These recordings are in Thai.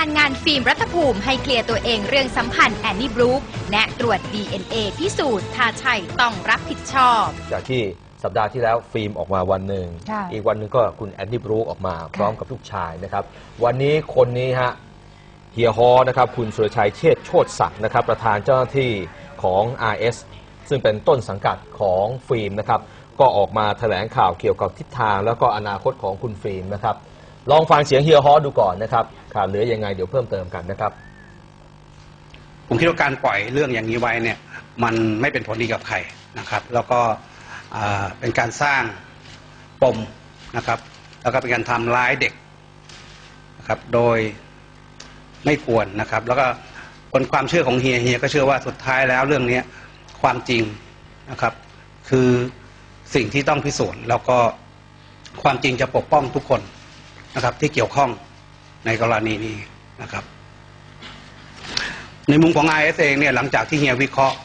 านงานฟิล์มรัฐภูมิให้เคลียร์ตัวเองเรื่องสัมพันธ์แอนนี่บรูคแนะตรวจ DNA พิสูจน์ถ้าใช่ต้องรับผิดชอบ จากที่สัปดาห์ที่แล้วฟิล์มออกมาวันหนึ่ง ค่ะอีกวันหนึ่งก็คุณแอนดี้บรูคออกมา พร้อมกับลูกชายนะครับ วันนี้คนนี้ฮะเฮียฮอนะครับคุณสุรชัยเชษฐ์โชติศักดิ์นะครับ ประธานเจ้าหน้าที่ของ RS ซึ่งเป็นต้นสังกัดของฟิล์มนะครับ ก็ออกมาแถลงข่าวเกี่ยวกับทิศทางแล้วก็อนาคตของคุณฟิล์มนะครับ ลองฟังเสียงเฮียฮอดูก่อนนะครับข่าวเหลือยังไงเดี๋ยวเพิ่มเติมกันนะครับ ผมคิดว่าการปล่อยเรื่องอย่างนี้ไว้เนี่ย มันไม่เป็นผลดีกับใครนะครับ แล้วก็เป็นการสร้างปมนะครับ แล้วก็เป็นการทำร้ายเด็กนะครับ โดยไม่ควรนะครับ แล้วก็คนความเชื่อของเฮียเฮียก็เชื่อว่าสุดท้ายแล้วเรื่องเนี้ยความจริงนะครับ คือสิ่งที่ต้องพิสูจน์ แล้วก็ความจริงจะปกป้องทุกคน นะครับ ที่เกี่ยวข้องในกรณีนี้นะครับ ในมุมของ IS เอเองเนี่ยหลังจากที่เฮียวิเคราะห์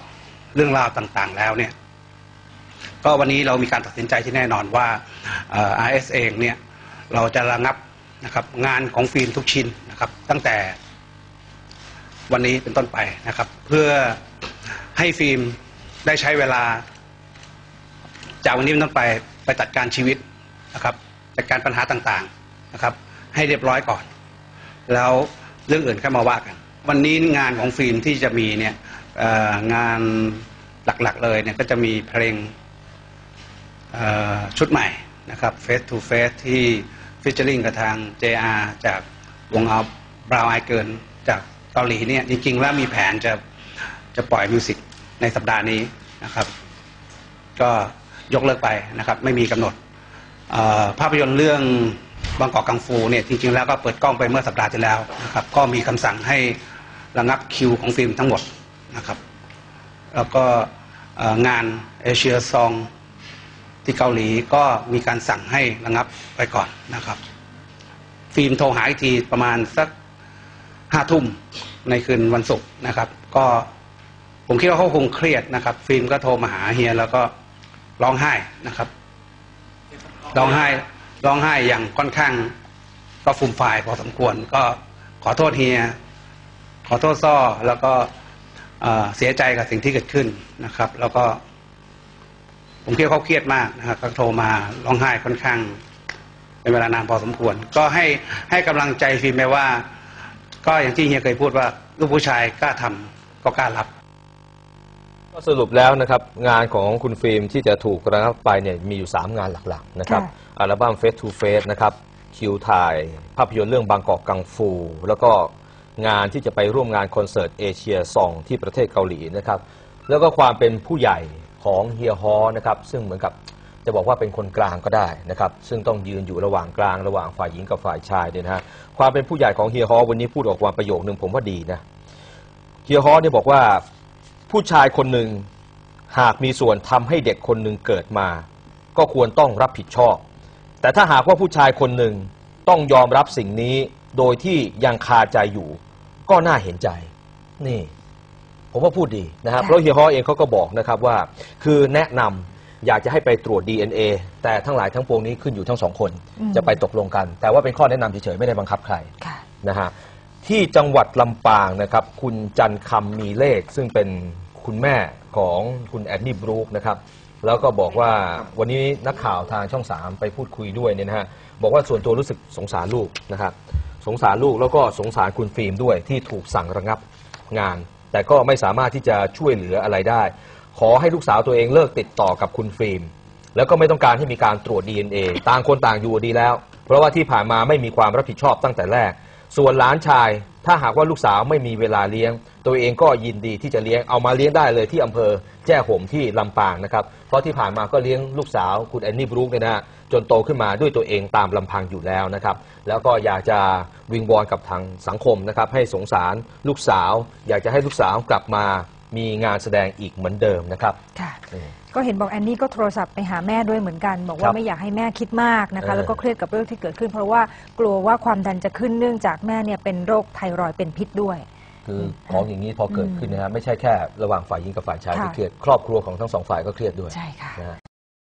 เรื่องราวต่างๆ แล้วเนี่ย ก็วันนี้เรามีการตัดสินใจที่แน่นอนว่าเอ่อ IS เองเนี่ยเราจะระงับนะครับงานของฟิล์มทุกชิ้นนะครับ ตั้งแต่วันนี้เป็นต้นไปนะครับ เพื่อให้ฟิล์มได้ใช้เวลา จากวันนี้เป็นต้นไปไปจัดการชีวิตนะครับจัดการปัญหาต่างๆ นะครับ ให้เรียบร้อยก่อน แล้วเรื่องอื่นค่อยมาว่ากัน วันนี้งานของฟิล์มที่จะมีเนี่ยงานหลักๆเลยเนี่ยก็จะมีเพลงชุดใหม่นะครับ Face to Face ที่ฟิชเชอร์ลิงกับทาง JR จากวงเอาบราวไอเกินจากเกาหลีเนี่ยจริงๆแล้วมีแผนจะจะปล่อยมิวสิกในสัปดาห์นี้นะครับ ก็ยกเลิกไปนะครับ ไม่มีกำหนดภาพยนตร์เรื่อง บางกอกกังฟูเนี่ยจริงๆแล้วก็เปิดกล้องไปเมื่อสัปดาห์ที่แล้วนะครับก็มีคำสั่งให้ระงับคิวของฟิล์มทั้งหมดนะครับแล้วก็งานเอเชียซองที่เกาหลีก็มีการสั่งให้ระงับไปก่อนนะครับ ฟิล์มโทรหาอีกทีประมาณสักห้าทุ่มในคืนวันศุกร์นะครับ ก็ผมคิดว่าเขาคงเครียดนะครับ ฟิล์มก็โทรมาหาเฮียแล้วก็ร้องไห้นะครับร้องไห้ ร้องไห้อย่างค่อนข้าง ก็ฟุ่มฟายพอสมควร ก็ขอโทษเฮีย ขอโทษซ่อแล้วก็เสียใจกับสิ่งที่เกิดขึ้นนะครับ แล้วก็ ผมคิดว่าเขาเครียดมากนะครับก็โทรมาร้องไห้ค่อนข้าง เป็นเวลานานพอสมควร ก็ให้ให้กำลังใจฟิล์มไปว่า ก็อย่างที่เฮียเคยพูดว่า ลูกผู้ชายกล้าทำก็กล้ารับ ก็สรุปแล้วนะครับงานของคุณฟิล์มที่จะถูกระงับไปเนี่ยมีอยู่ 3 งานหลักๆนะครับค่ะ อัลบั้ม Face to Face นะครับคิวถ่ายภาพยนตร์เรื่องบางกอกกังฟู แล้วก็งานที่จะไปร่วมงานคอนเสิร์ตเอเชียซองที่ประเทศเกาหลีนะครับแล้วก็ความเป็นผู้ใหญ่ของเฮียฮอนะครับซึ่งเหมือนกับจะบอกว่าเป็นคนกลางก็ได้นะครับซึ่งต้องยืนอยู่ระหว่างกลางระหว่างฝ่ายหญิงกับฝ่ายชายเนี่ยนะฮะความเป็นผู้ใหญ่ของเฮียฮอวันนี้พูดออกมาประโยคนึงผมว่าดีนะ เฮียฮอเนี่ยบอกว่า ผู้ชายคนหนึ่งหากมีส่วนทำให้เด็กคนหนึ่งเกิดมา ก็ควรต้องรับผิดชอบ แต่ถ้าหากว่าผู้ชายคนหนึ่งต้องยอมรับสิ่งนี้โดยที่ยังคาใจอยู่ ก็น่าเห็นใจ นี่ ผมว่าพูดดีนะครับค่ะเพราะเฮียฮอเองเขาก็บอกนะครับว่า คือแนะนำอยากจะให้ไปตรวจ DNA แต่ทั้งหลายทั้งปวงนี้ขึ้นอยู่ทั้งสองคนอืมจะไปตกลงกัน แต่ว่าเป็นข้อแนะนำเฉยๆไม่ได้บังคับใครค่ะ นะฮะ ที่จังหวัดลำปางนะครับ คุณจันคำมีเลข ซึ่งเป็นคุณแม่ของคุณแอนนี่บรูคนะครับ แล้วก็บอกว่าวันนี้นักข่าวทางช่องสามไปพูดคุยด้วยเนี่ยนะฮะบอกว่าส่วนตัวรู้สึกสงสารลูกนะครับ สงสารลูกแล้วก็สงสารคุณฟิล์มด้วยที่ถูกสั่งระงับงาน แต่ก็ไม่สามารถที่จะช่วยเหลืออะไรได้ ขอให้ลูกสาวตัวเองเลิกติดต่อกับคุณฟิล์มแล้วก็ไม่ต้องการให้มีการตรวจ DNA ต่างคนต่างอยู่ดีแล้ว เพราะว่าที่ผ่านมาไม่มีความรับผิดชอบตั้งแต่แรก ส่วนหลานชาย ถ้าหากว่าลูกสาวไม่มีเวลาเลี้ยง ตัวเองก็ยินดีที่จะเลี้ยงเอามาเลี้ยงได้เลยที่อำเภอแจ้ห่มที่ลำปางนะครับ เพราะที่ผ่านมาก็เลี้ยงลูกสาวคุณแอนนี่บรูคเนี่ยนะฮะจนโตขึ้นมาด้วยตัวเองตามลำพังอยู่แล้วนะครับ แล้วก็อยากจะวิงวอนกับทางสังคมนะครับ ให้สงสารลูกสาว อยากจะให้ลูกสาวกลับมา มีงานแสดงอีกเหมือนเดิมนะครับ ค่ะ อืม ก็เห็นบอกแอนนี่ก็โทรศัพท์ไปหาแม่ด้วยเหมือนกัน บอกคว่ารับไม่อยากให้แม่คิดมากนะคะ เออ แล้วก็เครียดกับเรื่องที่เกิดขึ้น เพราะว่ากลัวว่าความดันจะขึ้นเนื่องจากแม่เนี่ยเป็นโรคไทรอยด์เป็นพิษด้วย คือของอย่างนี้พอเกิดขึ้นนะครับไม่ใช่แค่ระหว่างฝ่ายหญิงกับฝ่ายชายที่ค่ะ เครียดครอบครัวของทั้งสองฝ่ายก็เครียดด้วยใช่ค่ะ นะฮะ